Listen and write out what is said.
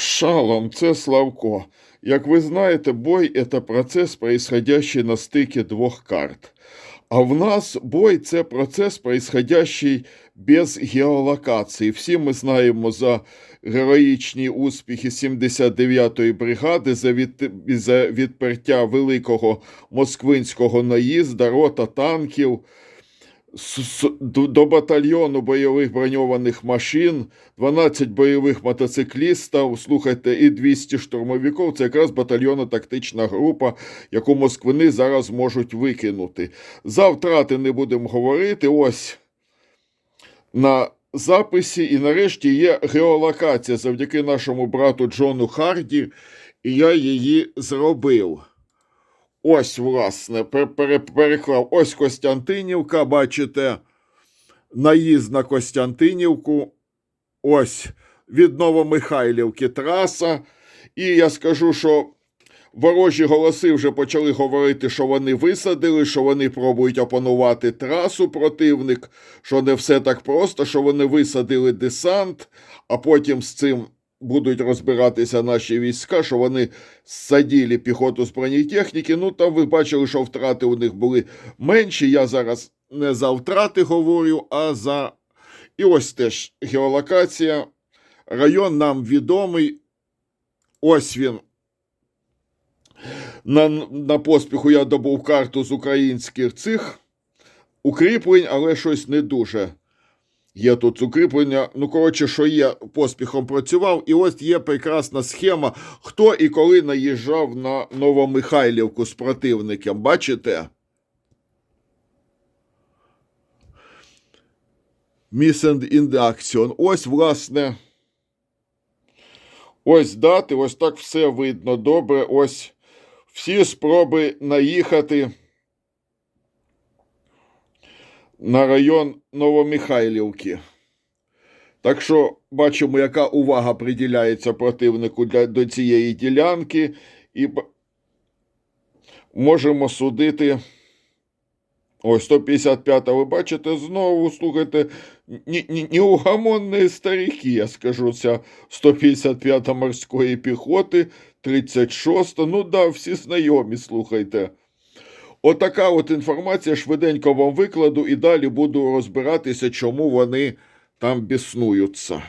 Шалом, це Славко. Як ви знаєте, бой це процес, происходящий на стикі двох карт. А в нас бой це процес, происходящий без геолокації. Всі ми знаємо за героїчні успіхи 79-ї бригади за, від... за відпертя великого москвинського наїзда, рота танків. До батальйону бойових броньованих машин, 12 бойових мотоциклістів, слухайте, і 200 штурмовиків. Це якраз батальйонно-тактична група, яку москвини зараз можуть викинути. За втрати не будемо говорити. Ось на записі, і нарешті є геолокація завдяки нашому брату Джону Харді, і я її зробив. Ось, власне, пер- переклав. Ось Костянтинівка, бачите, наїзд на Костянтинівку. Ось від Новомихайлівки траса. І я скажу, що ворожі голоси вже почали говорити, що вони висадили, що вони пробують опанувати трасу противник, що не все так просто, що вони висадили десант, а потім з цим будуть розбиратися наші війська, що вони садили піхоту з бронетехніки. Ну там ви бачили, що втрати у них були менші. Я зараз не за втрати говорю, а за. І ось теж геолокація. Район нам відомий. Ось він. На, на поспіху я добув карту з українських цих укріплень, але щось не дуже. Є тут укріплення. Ну, коротше, що є, поспіхом працював. І ось є прекрасна схема, хто і коли наїжджав на Новомихайлівку з противником. Бачите? In action. Ось, власне. Ось дати, ось так все видно добре. Ось всі спроби наїхати на район Новомихайлівки. Так що бачимо, яка увага приділяється противнику для, до цієї ділянки, і можемо судити. Ось 155 ви бачите, знову слухайте, ні- ні- неугомонні старики, я скажу, ця 155 морської піхоти, 36, ну да, всі знайомі, слухайте. Отака от інформація швиденько вам викладу і далі буду розбиратися, чому вони там біснуються.